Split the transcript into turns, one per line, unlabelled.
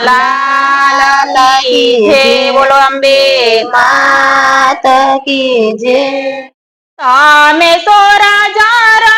લાલ કી જે બોલો અંબે.
માત કી જે.
તમે તો રાજા